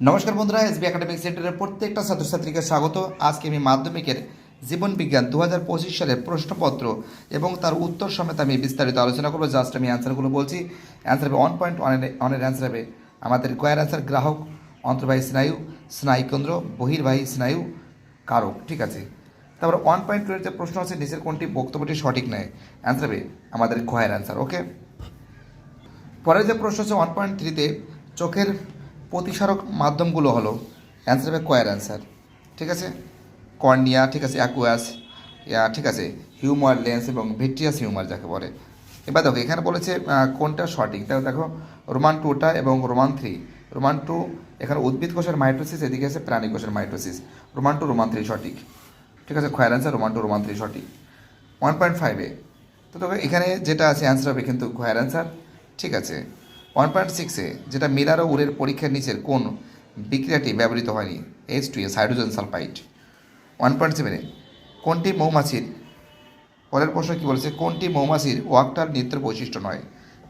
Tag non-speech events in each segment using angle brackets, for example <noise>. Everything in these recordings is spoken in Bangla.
নমস্কার বন্ধুরা, এসবি একাডেমিক সেন্টারের প্রত্যেকটা ছাত্রছাত্রীকে স্বাগত। আজকে আমি মাধ্যমিকের জীবন বিজ্ঞান দু হাজার পঁচিশ সালের প্রশ্নপত্র এবং তার উত্তর সমেত আমি বিস্তারিত আলোচনা করব। জাস্ট আমি অ্যান্সারগুলো বলছি। অ্যান্সার হবে ওয়ান পয়েন্ট ওয়ানের ওয়ানের অ্যান্সার হবে আমাদের কয়ের অ্যান্সার গ্রাহক, অন্তর্বাহী স্নায়ু স্নায়ুকেন্দ্র বহির্বাহী স্নায়ু কারক, ঠিক আছে? তারপর ওয়ান পয়েন্ট টু এর যে প্রশ্ন আছে, নিচের কোনটি বক্তব্যটি সঠিক নয়? অ্যান্সার হবে আমাদের কয়ের অ্যান্সার, ওকে? পরের যে প্রশ্ন আছে ওয়ান পয়েন্ট থ্রিতে চোখের প্রতিসারক মাধ্যমগুলো হলো অ্যান্সার হবে কয়ার অ্যান্সার ঠিক আছে? কর্নিয়া, ঠিক আছে অ্যাকুয়াস ঠিক আছে হিউমার লেন্স এবং ভিট্রিয়াস হিউমার যাকে বলে। এবার দেখো, এখানে বলেছে কোনটা সঠিক? তাহলে দেখো রোমান টুটা এবং রোমান থ্রি রোমান টু এখানে উদ্ভিদ কোষের মাইটোসিস এদিকে আছে প্রাণী কোষের mitosis Roman two Roman three সঠিক। ঠিক আছে খয়ের answer Roman two Roman three সঠিক। ওয়ান পয়েন্ট ফাইভে তো তবে এখানে যেটা আছে অ্যান্সার হবে কিন্তু ঘয়ের অ্যান্সার ঠিক আছে? ওয়ান পয়েন্ট সিক্সে যেটা মিলার ও উরের পরীক্ষার নিচের কোন বিক্রিয়াটি ব্যবহৃত হয়নি? H two S hydrogen sulphide one point সেভেনে কোনটি মৌমাছির, পরের প্রশ্ন কী বলেছে, কোনটি মৌমাছির ওয়াকটাল নৃত্যের বৈশিষ্ট্য নয়?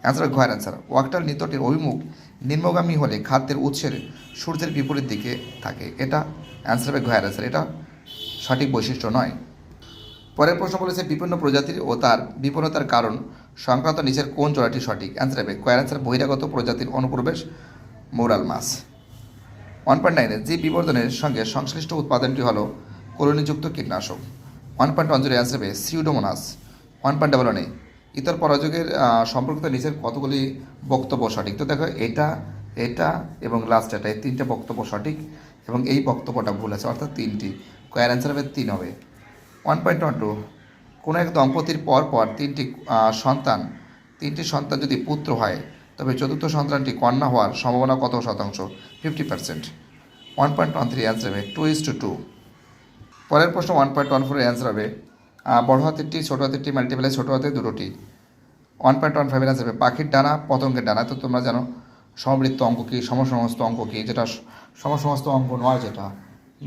অ্যান্সার ঘয়ের অ্যান্সার ওয়াকটাল নৃত্যটির অভিমুখ নিম্নগামী হলে খাদ্যের উৎসের সূর্যের বিপরীত দিকে থাকে। এটা অ্যান্সার হবে ঘয়ের অ্যান্সার এটা সঠিক বৈশিষ্ট্য নয়। পরের প্রশ্ন বলেছে, বিভিন্ন প্রজাতির ও তার বিপন্নতার কারণ সংক্রান্ত নিচের কোন জোড়াটি সঠিক? অ্যান্সার হবে, কয়ের অ্যান্সার বহিরাগত প্রজাতির অনুপ্রবেশ মোরাল মাছ। ওয়ান পয়েন্ট নাইনে জীব বিবর্ধনের সঙ্গে সংশ্লিষ্ট উৎপাদনটি হলো কলোনিযুক্ত কীটনাশক। One point one zero answer হবে সিউডোমোনাস ওয়ান পয়েন্ট ডাবল ওয়ানে ইতর পরাযোগের সম্পর্কিত নিচের কতগুলি বক্তব্য সঠিক? তো দেখো, এটা এটা এবং লাস্ট এটা এই তিনটে বক্তব্য সঠিক এবং এই বক্তব্যটা ভুল আছে, অর্থাৎ তিনটি। কয়ের অ্যান্সার হবে, তিন হবে। ওয়ান পয়েন্ট ওয়ান টু কোনো এক দম্পতির পর পর তিনটি সন্তান তিনটি সন্তান যদি পুত্র হয়, তবে চতুর্থ সন্তানটি কন্যা হওয়ার সম্ভাবনা কত শতাংশ? Fifty percent one point one three answer হবে টু ইস টু টু পরের প্রশ্ন ওয়ান পয়েন্ট ওয়ান ফোরের অ্যান্সার হবে বড় হাতেরটি, ছোটো হাতেরটি মাল্টিপ্লাই ছোটো হাতের দুটোটি। ওয়ান পয়েন্ট ওয়ান ফাইভের অ্যান্সার হবে পাখির ডানা, পতঙ্গের ডানা। তো তোমরা জানো সমবৃত্ত অঙ্ক কী, সমসমস্ত অঙ্ক কী? যেটা সমসমস্ত অঙ্ক নয় যেটা।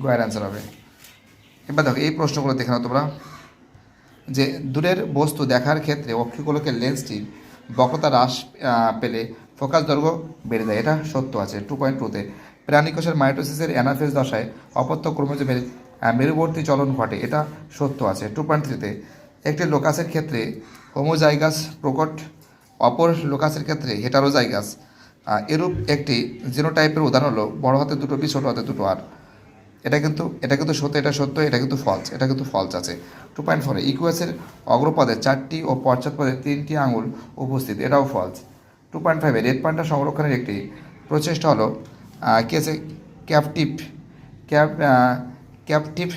গয়ের অ্যান্সার হবে। এবার দেখো, এই প্রশ্নগুলো দেখে নাও তোমরা। যে দূরের বস্তু দেখার ক্ষেত্রে অক্ষিগোলকের লেন্সটি বক্রতা হ্রাস পেলে ফোকাস দৈর্ঘ্য বেড়ে যায়। এটা সত্য আছে। টু পয়েন্ট টুতে প্রাণীকোষের মাইটোসিসের অ্যানাফেজ দশায় অপত্য আহ, মেরুবর্তী চলন ঘটে। এটা সত্য আছে। টু পয়েন্ট থ্রিতে একটি লোকাসের ক্ষেত্রে হোমোজাইগাস প্রকট অপর লোকাসের ক্ষেত্রে হেটারোজাইগাস এরূপ একটি জিনোটাইপের উদাহরণ হলো বড় হাতে দুটো বি ছোটো হাতে দুটো আর এটা কিন্তু এটা কিন্তু সত্য, এটা সত্য, এটা কিন্তু ফলস এটা কিন্তু ফলস আছে। টু পয়েন্ট ফোরে ইকুয়াসের অগ্রপদে চারটি ও পশ্চাৎপদে তিনটি আঙুল উপস্থিত, এটাও ফলস টু পয়েন্ট ফাইভে রেড পান্ডা সংরক্ষণের একটি প্রচেষ্টা হলো কি আছে? ক্যাপটিভ ক্যাপ ক্যাপটিভ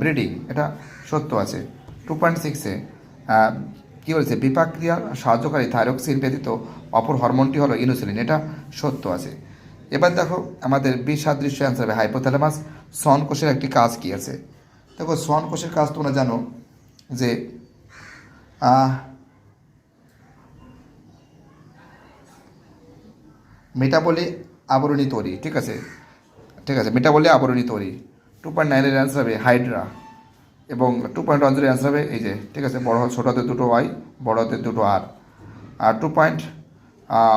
ব্রিডিং এটা সত্য আছে। টু পয়েন্ট সিক্সে কী বলেছে? বিপাক ক্রিয়ার সাহায্যকারী থাইরক্সিন ব্যতীত অপর হরমোনটি হলো ইনসুলিন এটা সত্য আছে। এবার দেখো আমাদের বিষ সাদৃশ্য অ্যান্সার হবে হাইপোথ্যালামাস সন কোষের একটি কাজ কি আছে? দেখো সন কোষের কাজ তোমরা জানো যে মেটাবলি আবরণী তৈরি, ঠিক আছে? ঠিক আছে মেটাবলি আবরণী তৈরি। টু পয়েন্ট নাইনের অ্যান্সার হবে হাইড্রা এবং two point one zero answer হবে এই যে, ঠিক আছে? বড় ছোটো দুটো ওয়াই বড় দুটো আর আর টু পয়েন্ট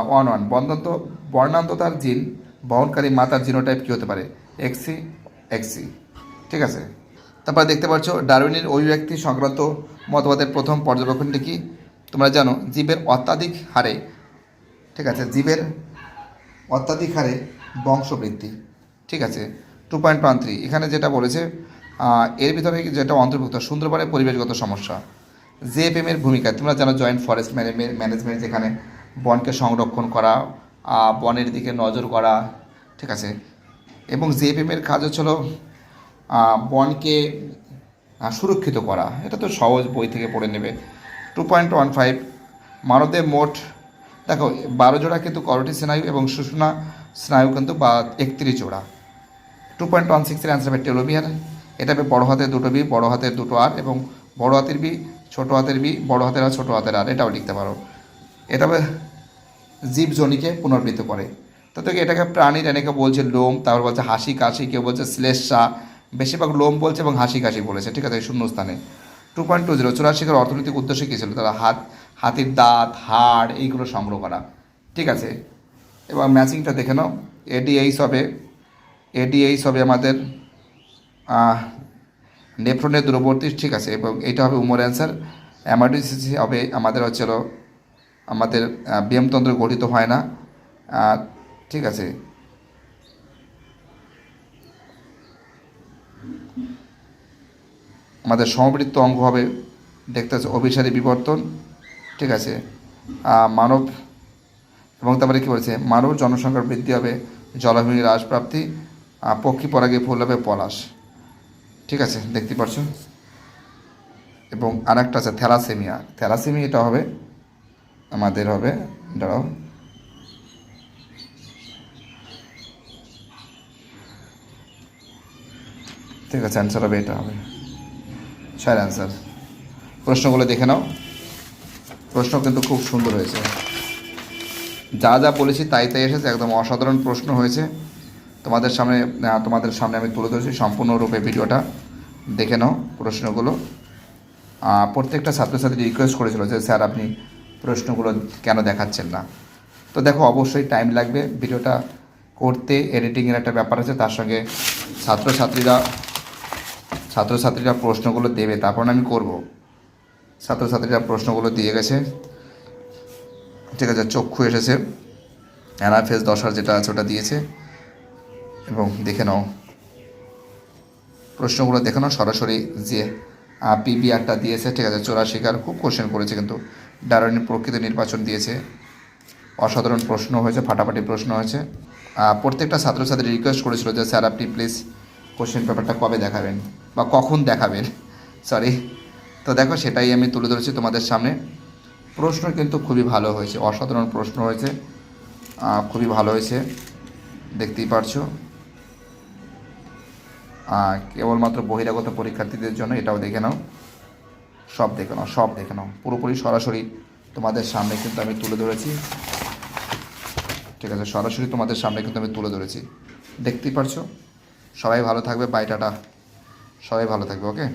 ওয়ান ওয়ান বন্ধন্ত বর্ণান্ততার জিন, বহনকারী মাতার জিনোটাইপ কী হতে পারে? এক্সি এক্সি ঠিক আছে? তারপর দেখতে পাচ্ছ, ডারউইনের অভিব্যক্তি সংক্রান্ত মতবাদের প্রথম পর্যবেক্ষণটি কি? তোমরা জানো, জীবের অত্যাধিক হারে, ঠিক আছে, জীবের অত্যাধিক হারে বংশবৃদ্ধি। ঠিক আছে? টু পয়েন্ট ওয়ান থ্রি এখানে যেটা বলেছে এর ভিতরে যেটা অন্তর্ভুক্ত, সুন্দরবনের পরিবেশগত সমস্যা। জেএফএমের ভূমিকা তোমরা জানো জয়েন্ট ফরেস্ট ম্যানেজমেন্ট যেখানে বনকে সংরক্ষণ করা বনের দিকে নজর করা, ঠিক আছে? এবং জেএফএমের কাজ হচ্ছিল বনকে সুরক্ষিত করা। এটা তো সহজ বই থেকে পড়ে নেবে। টু পয়েন্ট ওয়ান ফাইভ মানবদের মোট, দেখো, বারো জোড়া কিন্তু করটি স্নায়ু এবং সুষুনা স্নায়ু কিন্তু বা, একত্রিশ জোড়া। টু পয়েন্ট ওয়ান সিক্সের অ্যান্সার হবে টেলোমিয়ার। এটা হবে বড় হাতের দুটো বি, বড়ো হাতের দুটো আর এবং বড়ো হাতের বি, ছোট হাতের বি, বড়ো হাতের আর, ছোটো হাতের আর। এটাও লিখতে পারো। এটা জীব জীবজনিকে পুনর্বৃত্ত করে। তো থেকে এটাকে প্রাণীর এনেকে বলছে লোম, তারপর বলছে হাসি কাশি, কেউ বলছে শ্লেষা, বেশিরভাগ লোম বলছে এবং হাসি কাশি বলেছে, ঠিক আছে শূন্য স্থানে টু পয়েন্ট টু জিরো চুরাশিকের অর্থনৈতিক উদ্দেশ্য কী ছিল? তারা হাত, হাতির দাঁত, হাড়, এইগুলো সংগ্রহ করা। ঠিক আছে, এবার ম্যাচিংটা দেখে নাও। এডি এইস হবে এডিএইচ হবে আমাদের নেফ্রনের দূরবর্তী, ঠিক আছে, এবং এটা হবে উমর অ্যান্সার। অ্যামাডিসিসি হবে আমাদের হচ্ছে আমাদের ব্যায়ামতন্ত্র গঠিত হয় না। ঠিক আছে। আমাদের সমবৃত্ত অঙ্গ হবে দেখতে আছে অভিসারী বিবর্তন। ঠিক আছে। মানব এবং তারপরে কী বলছে? মানব জনসংখ্যার বৃদ্ধি হবে জলাভূমি হ্রাস প্রাপ্তি আহ, পক্ষী পরাগে ফুল হবে পলাশ। ঠিক আছে দেখতে পাচ্ছ এবং আর একটা আছে থ্যালাসেমিয়া। থ্যালাসেমিয়া এটা হবে আমাদের হবে। দাঁড়াও। ঠিক আছে অ্যান্সার হবে, এটা হবে। ছয়ের অ্যান্সার প্রশ্নগুলো দেখে নাও। প্রশ্ন কিন্তু খুব সুন্দর হয়েছে। যা যা বলেছি তাই তাই এসেছে, একদম অসাধারণ প্রশ্ন হয়েছে। তোমাদের সামনে তোমাদের সামনে আমি তুলে ধরেছি সম্পূর্ণরূপে ভিডিওটা। দেখে নাও প্রশ্নগুলো। প্রত্যেকটা ছাত্রছাত্রী রিকোয়েস্ট করেছিল যে, স্যার, আপনি প্রশ্নগুলো কেন দেখাচ্ছেন না? তো দেখো, অবশ্যই টাইম লাগবে। ভিডিওটা করতে এডিটিংয়ের একটা ব্যাপার আছে, তার সঙ্গে ছাত্রছাত্রীরা ছাত্রছাত্রীরা প্রশ্নগুলো দেবে, তারপর আমি করব। ছাত্রছাত্রীরা প্রশ্নগুলো দিয়ে গেছে। ঠিক আছে, চক্ষু এসেছে। অ্যানাফেস দশার যেটা আছে, ওটা দিয়েছে। এবং দেখে নাও। প্রশ্নগুলো দেখে নাও, সরাসরি যে পিবিআরটা দিয়েছে, ঠিক আছে চোরা শিকার খুব কোশ্চেন করেছে কিন্তু। ডারোনির প্রকৃত নির্বাচন দিয়েছে। অসাধারণ প্রশ্ন হয়েছে, ফাটাফাটি প্রশ্ন হয়েছে। প্রত্যেকটা ছাত্রছাত্রী রিকোয়েস্ট করেছিল যে, স্যার, আপনি প্লিজ কোশ্চেন পেপারটা কবে দেখাবেন? বা কখন দেখাবেন? <laughs> সরি তো দেখো, সেটাই আমি তুলে ধরেছি তোমাদের সামনে। প্রশ্ন কিন্তু খুবই ভালো হয়েছে, অসাধারণ প্রশ্ন হয়েছে। খুবই ভালো হয়েছে, দেখতেই পারছ। কেবলমাত্র বহিরাগত পরীক্ষার্থীদের জন্য এটাও দেখে নাও। সব দেখে নাও, সব দেখে নাও। পুরোপুরি সরাসরি তোমাদের সামনে কিন্তু আমি তুলে ধরেছি। ঠিক আছে, সরাসরি তোমাদের সামনে কিন্তু আমি তুলে ধরেছি। দেখতেই পারছ? সবাই ভালো থাকবে বাইটাটা সবাই ভালো থাকবে, ওকে?